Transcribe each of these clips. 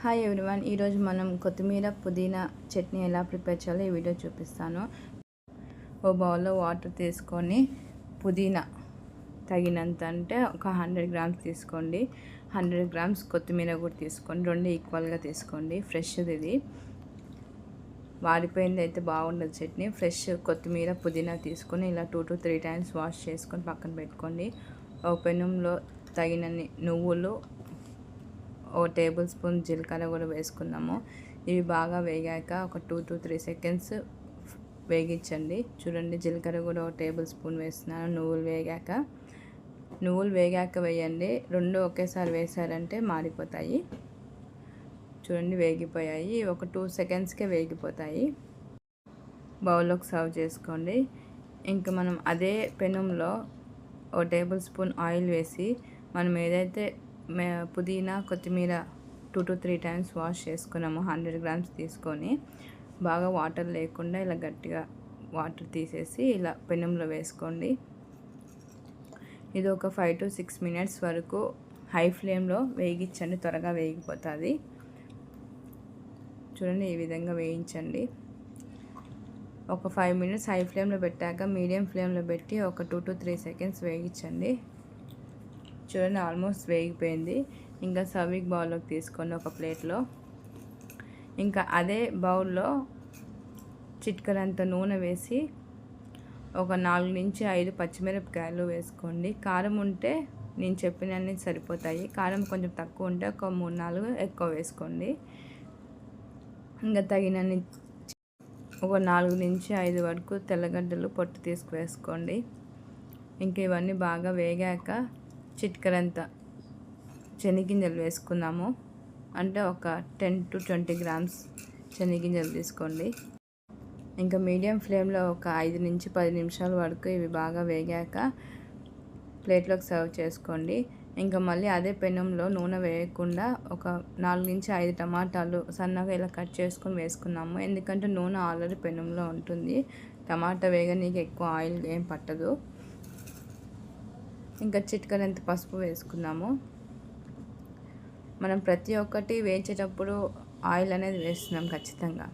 Hi everyone ఈరోజు మనం కొత్తిమీర పుదీనా చట్నీ ఎలా ప్రిపేర్ చేయాలో ఈ వీడియో చూపిస్తాను. ఓ బౌల్లో వాటర్ తీసుకొని పుదీనా తగినంత అంటే ఒక హండ్రెడ్ గ్రామ్స్ తీసుకోండి. హండ్రెడ్ గ్రామ్స్ కొత్తిమీర కూడా తీసుకోండి రెండు ఈక్వల్గా తీసుకోండి. ఫ్రెష్ది ఇది. వాడిపోయింది అయితే బాగుండదు చట్నీ. ఫ్రెష్ కొత్తిమీర పుదీనా తీసుకొని ఇలా two to three times wash చేసుకొని పక్కన పెట్టుకోండి. ఓ పెనంలో తగినన్ని నువ్వులు ఓ టేబుల్ స్పూన్ జీలకర్ర కూడా వేసుకున్నాము. ఇవి బాగా వేగాక ఒక టూ టు త్రీ సెకండ్స్ వేగించండి. చూడండి జీలకర్ర కూడా ఒక టేబుల్ స్పూన్ వేస్తున్నాను. నువ్వులు వేగాక నువ్వులు వేగాక వేయండి. రెండు ఒకేసారి వేసారంటే మారిపోతాయి. చూడండి వేగిపోయాయి. ఒక టూ సెకండ్స్కే వేగిపోతాయి. బౌల్లోకి సర్వ్ చేసుకోండి. ఇంకా మనం అదే పెనంలో ఓ టేబుల్ స్పూన్ ఆయిల్ వేసి మనం ఏదైతే పుదీనా కొత్తిమీర two to three times wash చేసుకున్నాము. హండ్రెడ్ గ్రామ్స్ తీసుకొని బాగా వాటర్ లేకుండా ఇలా గట్టిగా వాటర్ తీసేసి ఇలా పెనంలో వేసుకోండి. ఇది ఒక ఫైవ్ టు సిక్స్ మినిట్స్ వరకు హై ఫ్లేమ్లో వేగించండి. త్వరగా వేగిపోతుంది. చూడండి ఈ విధంగా వేయించండి. ఒక ఫైవ్ మినిట్స్ హై ఫ్లేమ్లో పెట్టాక మీడియం ఫ్లేమ్లో పెట్టి ఒక టూ టు త్రీ సెకండ్స్ వేగించండి. చూడండి ఆల్మోస్ట్ వేగిపోయింది. ఇంకా సర్వింగ్ బౌల్లోకి తీసుకోండి ఒక ప్లేట్లో. ఇంకా అదే బౌల్లో చిట్కలంత నూనె వేసి ఒక నాలుగు నుంచి ఐదు పచ్చిమిరపకాయలు వేసుకోండి. కారం ఉంటే నేను చెప్పినన్ని సరిపోతాయి. కారం కొంచెం తక్కువ ఉంటే ఒక మూడు నాలుగు ఎక్కువ వేసుకోండి. ఇంకా తగినన్ని ఒక నాలుగు నుంచి ఐదు వరకు తెల్లగడ్డలు పొట్టు తీసుకువేసుకోండి ఇంకా ఇవన్నీ బాగా వేగాక చిట్కరంత శనగింజలు వేసుకున్నాము. అంటే ఒక టెన్ టు ట్వంటీ గ్రామ్స్ శనగింజలు తీసుకోండి. ఇంకా మీడియం ఫ్లేమ్లో ఒక ఐదు నుంచి పది నిమిషాల వరకు ఇవి బాగా వేగాక ప్లేట్లోకి సర్వ్ చేసుకోండి. ఇంకా మళ్ళీ అదే పెనంలో నూనె వేయకుండా ఒక నాలుగు నుంచి ఐదు టమాటాలు సన్నగా ఇలా కట్ చేసుకొని వేసుకున్నాము. ఎందుకంటే నూనె ఆల్రెడీ పెనంలో ఉంటుంది. టమాటా వేగనీకి ఎక్కువ ఆయిల్ ఏం పట్టదు. ఇంకా చిట్కనంత పసుపు వేసుకున్నాము. మనం ప్రతి ఒక్కటి వేయించేటప్పుడు ఆయిల్ అనేది వేస్తున్నాం ఖచ్చితంగా.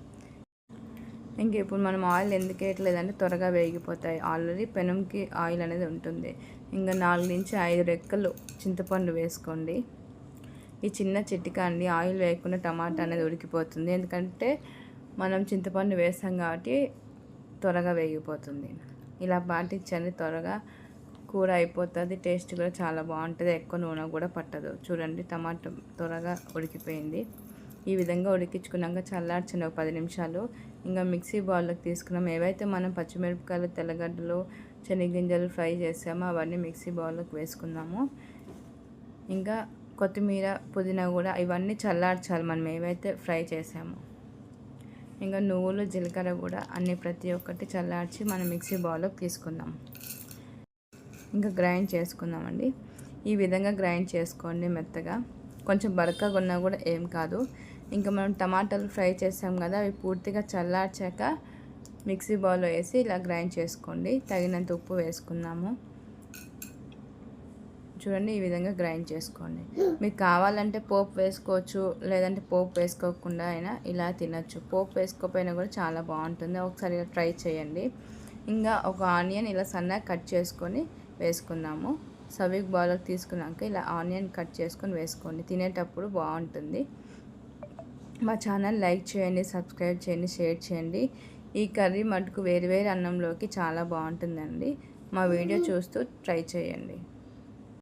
ఇంక ఇప్పుడు మనం ఆయిల్ ఎందుకు వేయట్లేదంటే త్వరగా వేగిపోతాయి. ఆల్రెడీ పెనంకి ఆయిల్ అనేది ఉంటుంది. ఇంకా నాలుగు నుంచి ఐదు రెక్కలు చింతపండు వేసుకోండి. ఈ చిన్న చిట్టిక అండి ఆయిల్ వేయకుండా టమాటా అనేది ఉడికిపోతుంది. ఎందుకంటే మనం చింతపండు వేస్తాం కాబట్టి త్వరగా వేగిపోతుంది. ఇలా పాటించండి త్వరగా. కూర అయిపోతుంది టేస్ట్ కూడా చాలా బాగుంటుంది. ఎక్కువ నూనె కూడా పట్టదు. చూడండి టమాటో త్వరగా ఉడికిపోయింది. ఈ విధంగా ఉడికించుకున్నాక చల్లార్చండి ఒక పది నిమిషాలు ఇంకా మిక్సీ బౌల్లోకి తీసుకున్నాం. ఏవైతే మనం పచ్చిమిరపకాయలు తెల్లగడ్డలు శనగింజలు ఫ్రై చేసామో అవన్నీ మిక్సీ బౌల్లోకి వేసుకున్నాము ఇంకా కొత్తిమీర పుదీనా కూడా ఇవన్నీ చల్లార్చాలి మనం ఏవైతే ఫ్రై చేసామో. ఇంకా నువ్వులు జీలకర్ర కూడా అన్ని ప్రతి ఒక్కటి చల్లార్చి మనం మిక్సీ బౌల్లోకి తీసుకుందాం. ఇంకా గ్రైండ్ చేసుకుందామండి. ఈ విధంగా గ్రైండ్ చేసుకోండి మెత్తగా. కొంచెం బరకగా ఉన్నా కూడా ఏం కాదు. ఇంకా మనం టమాటాలు ఫ్రై చేసాం కదా అవి పూర్తిగా చల్లార్చాక మిక్సీ బౌల్లో వేసి ఇలా గ్రైండ్ చేసుకోండి. తగినంత ఉప్పు వేసుకుందాము. చూడండి ఈ విధంగా గ్రైండ్ చేసుకోండి. మీకు కావాలంటే పోపు వేసుకోవచ్చు లేదంటే పోపు వేసుకోకుండా అయినా ఇలా తినచ్చు. పోపు వేసుకోకపోయినా కూడా చాలా బాగుంటుంది. ఒకసారి ట్రై చేయండి. ఇంకా ఒక ఆనియన్ ఇలా సన్నగా కట్ చేసుకొని వేసుకుందాము. సవిక్ బౌల్కి తీసుకున్నాక ఇలా ఆనియన్ కట్ చేసుకొని వేసుకోండి. తినేటప్పుడు బాగుంటుంది. మా ఛానల్ లైక్ చేయండి సబ్స్క్రైబ్ చేయండి షేర్ చేయండి. ఈ కర్రీ మటుకు వేరు వేరు అన్నంలోకి చాలా బాగుంటుందండి. మా వీడియో చూస్తూ ట్రై చేయండి.